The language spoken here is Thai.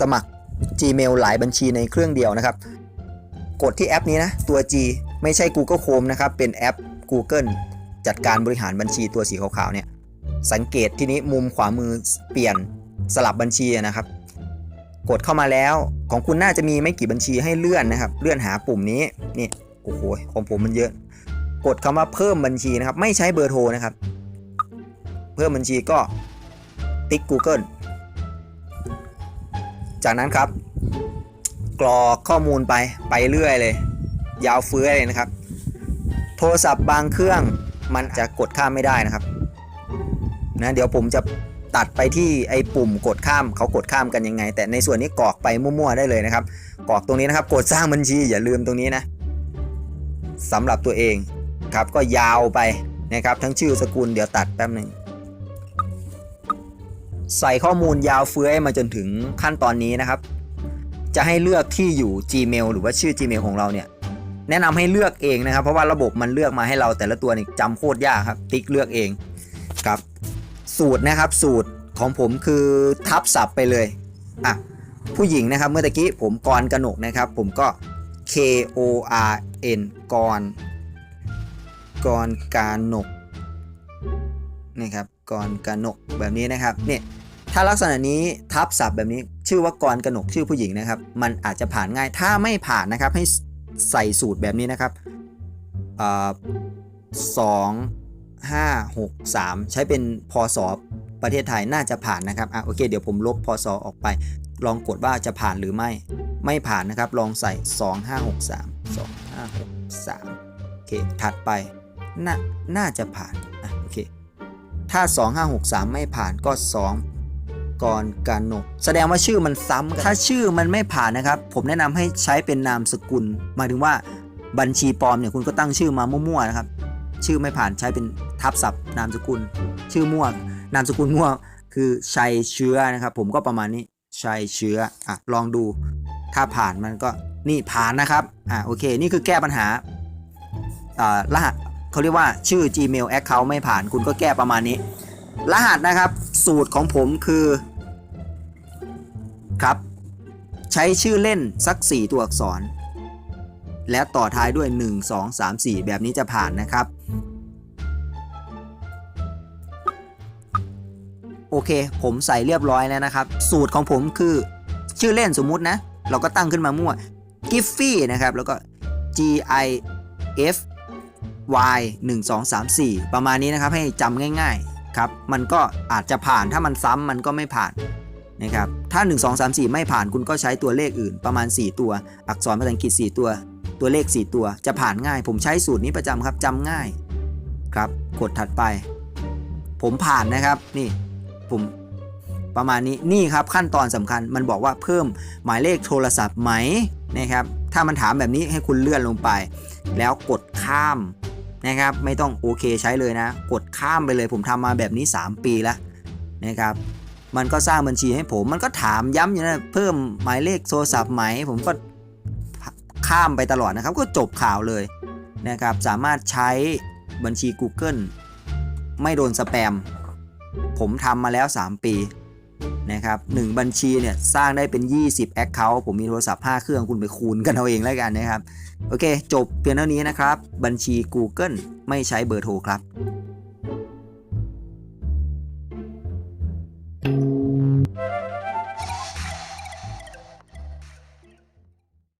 สมัคร Gmail หลายบัญชีในเครื่องเดียวนะครับ กดที่แอปนี้นะ ตัว G ไม่ใช่ Google Chrome นะครับ เป็นแอป Google จัดการบริหารบัญชีตัวสีขาวๆเนี่ย สังเกตที่นี้มุมขวามือเปลี่ยนสลับบัญชีนะครับ กดเข้ามาแล้วของคุณน่าจะมีไม่กี่บัญชีให้เลื่อนนะครับ เลื่อนหาปุ่มนี้นี่โอ้โหของผมมันเยอะ กดคำว่าเพิ่มบัญชีนะครับ ไม่ใช้เบอร์โทรนะครับ เพิ่มบัญชีก็ติ๊ก Google จากนั้นครับ กรอกข้อมูลไปไปเรื่อยเลย ยาวเฟื้อเลยนะครับ โทรศัพท์บางเครื่องมันจะกดข้ามไม่ได้นะครับนะเดี๋ยวผมจะตัดไปที่ไอ้ปุ่มกดข้ามเขากดข้ามกันยังไง แต่ในส่วนนี้กรอกไปมั่วๆได้เลยนะครับกรอกตรงนี้นะครับ กดสร้างบัญชีอย่าลืมตรงนี้นะสำหรับตัวเองครับก็ยาวไปนะครับ ทั้งชื่อสกุลเดี๋ยวตัดแป๊บหนึ่ง ใส่ข้อมูลยาวเฟื้อยมาจนถึงขั้นตอนนี้นะครับ จะให้เลือกที่อยู่ Gmail หรือว่าชื่อ Gmail ของเราเนี่ยแนะนำให้เลือกเองนะครับ เพราะว่าระบบมันเลือกมาให้เราแต่ละตัวนี่จำโคตรยากครับ ติ๊กเลือกเองครับ สูตรนะครับสูตรของผมคือทับศัพท์ไปเลยอะผู้หญิงนะครับเมื่อตะกี้ผมกรกนกนะครับ ผมก็ K O R N กรกรกานกนะครับกรกานกแบบนี้นะครับเนี่ย ถ้าลักษณะนี้ทับศัพท์แบบนี้ชื่อว่ากรกนกชื่อผู้หญิงนะครับ มันอาจจะผ่านง่ายถ้าไม่ผ่านนะครับให้ใส่สูตรแบบนี้นะครับสองห้าหกสามใช้เป็นพศประเทศไทยน่าจะผ่านนะครับอะโอเค เดี๋ยวผมลบพศออกไป ลองกดว่าจะผ่านหรือไม่ ไม่ผ่านนะครับ ลองใส่ 2563 2563 โอเค ถัดไป น่าน่าจะผ่านอะโอเค ถ้า 2563 ไม่ผ่านก็ 2 กรกานก แสดงว่าชื่อมันซ้ำกันถ้าชื่อมันไม่ผ่านนะครับ ผมแนะนำให้ใช้เป็นนามสกุล หมายถึงว่าบัญชีปลอมเนี่ยคุณก็ตั้งชื่อมามั่วๆนะครับ ชื่อไม่ผ่านใช้เป็นทับศัพท์ นามสกุล ชื่อมั่วนามสกุลมั่วคือชัยเชื้อนะครับ ผมก็ประมาณนี้ชัยเชื้ออะลองดู ถ้าผ่านมันก็นี่ผ่านนะครับอะโอเค นี่คือแก้ปัญหาอ่ารหัสเขาเรียกว่าชื่อ Gmail Account ไม่ผ่านคุณก็แก้ประมาณนี้ รหัสนะครับ สูตรของผมคือ ครับ ใช้ชื่อเล่นสัก 4 ตัวอักษร แล้วต่อท้ายด้วย 1 2 3 4 แบบนี้จะผ่านนะครับ โอเค ผมใส่เรียบร้อยแล้วนะครับ สูตรของผมคือ ชื่อเล่นสมมุตินะ เราก็ตั้งขึ้นมามั่ว Giffy นะครับ แล้วก็ G I F Y 1 2 3 4 ประมาณนี้นะครับ ให้จำง่าย ๆ ครับ มันก็อาจจะผ่านถ้ามันซ้ำมันก็ไม่ผ่านนะครับถ้า 1 2 3 4 ไม่ผ่านคุณก็ใช้ตัวเลขอื่นประมาณ 4 ตัว อักษรภาษาอังกฤษ 4 ตัว ตัวเลข 4 ตัวจะผ่านง่าย ผมใช้สูตรนี้ประจำครับจำง่ายครับกดถัดไป ผมผ่านนะครับนี่ผมประมาณนี้นี่ครับขั้นตอนสำคัญมันบอกว่าเพิ่มหมายเลขโทรศัพท์ไหมนะครับถ้ามันถามแบบนี้ให้คุณเลื่อนลงไป แล้วกดข้าม นะครับไม่ต้องโอเคใช้เลยนะ กดข้ามไปเลยผมทำมาแบบนี้ 3 ปีแล้วนะครับมันก็สร้างบัญชีให้ผมมันก็ถามย้ำอยู่นะเพิ่มหมายเลขโทรศัพท์ไหม ผมก็ข้ามไปตลอดนะครับ ก็จบข่าวเลยนะครับสามารถใช้บัญชี Google ไม่โดนสแปม ผมทำมาแล้ว 3 ปี นะครับ1บัญชีเนี่ยสร้างได้เป็น 20 Account ผมมีโทรศัพท์ 5 เครื่องคุณไปคูณกันเอาเองแล้วกันนะครับ โอเค จบเพียงเท่านี้นะครับ บัญชี Google ไม่ใช้เบอร์โทรครับ